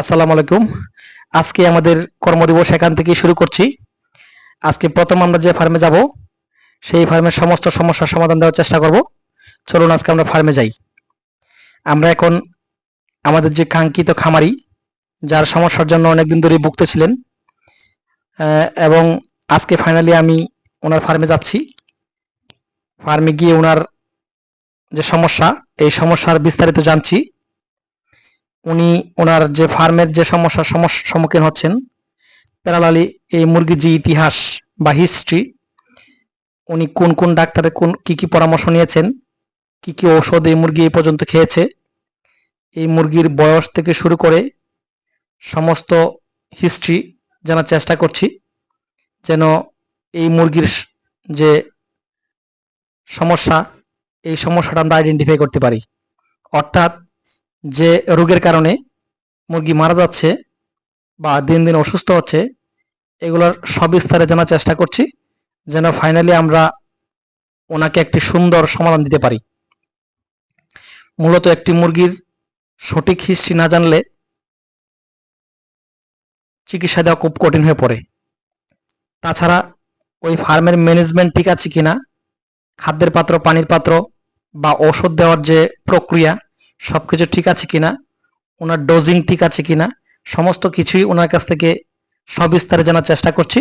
আসসালামু আলাইকুম। আজকে আমাদের কর্মদিবস এখান থেকে শুরু করছি। আজকে প্রথম আমরা যে ফার্মে যাব, সেই ফার্মের সমস্ত সমস্যার সমাধান দেওয়ার চেষ্টা করব। চলুন আজকে আমরা ফার্মে যাই। আমরা এখন আমাদের যে কাঙ্ক্ষিত খামারি, যার সমস্যার জন্য অনেকদিন ধরে ভুগতেছিলেন এবং আজকে ফাইনালি আমি ওনার ফার্মে যাচ্ছি। ফার্মে গিয়ে ওনার যে সমস্যা, এই সমস্যার বিস্তারিত জানছি। উনি ওনার যে ফার্মের যে সমস্যার সমস্যার সম্মুখীন হচ্ছেন প্যারালালি এই মুরগির যে ইতিহাস বা হিস্ট্রি উনি কোন কোন ডাক্তারের কোন, কি কি পরামর্শ নিয়েছেন, কি কি ঔষধ এই মুরগি এই পর্যন্ত খেয়েছে, এই মুরগির বয়স থেকে শুরু করে সমস্ত হিস্ট্রি জানার চেষ্টা করছি, যেন এই মুরগির যে সমস্যা, এই সমস্যাটা আমরা আইডেন্টিফাই করতে পারি। অর্থাৎ যে রোগের কারণে মুরগি মারা যাচ্ছে বা দিন দিন অসুস্থ হচ্ছে, এগুলোর সবিস্তারে জানার চেষ্টা করছি, যেন ফাইনালি আমরা ওনাকে একটি সুন্দর সমাধান দিতে পারি। মূলত একটি মুরগির সঠিক হিস্ট্রি না জানলে চিকিৎসা দেওয়া খুব কঠিন হয়ে পড়ে। তাছাড়া ওই ফার্মের ম্যানেজমেন্ট ঠিক আছে কিনা, খাদ্যের পাত্র, পানির পাত্র বা ওষুধ দেওয়ার যে প্রক্রিয়া সবকিছু ঠিক আছে কিনা, ওনার ডোজিং ঠিক আছে কিনা, সমস্ত কিছুই ওনার কাছ থেকে সবিস্তারে জানার চেষ্টা করছি,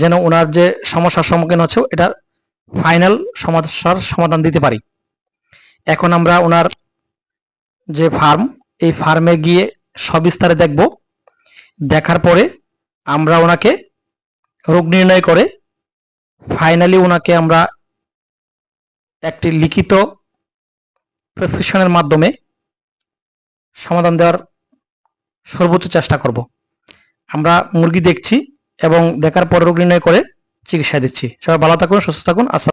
যেন ওনার যে সমস্যার সম্মুখীন হচ্ছে এটার ফাইনাল সমস্যার সমাধান দিতে পারি। এখন আমরা ওনার যে ফার্ম এই ফার্মে গিয়ে সবিস্তারে দেখব। দেখার পরে আমরা ওনাকে রোগ নির্ণয় করে ফাইনালি ওনাকে আমরা একটি লিখিত প্রেসক্রিপশনের মাধ্যমে সমাধান দেওয়ার সর্বোচ্চ চেষ্টা করব। আমরা মুরগি দেখছি এবং দেখার পর রোগ নির্ণয় করে চিকিৎসা দিচ্ছি। সবাই ভালো থাকুন, সুস্থ থাকুন। আস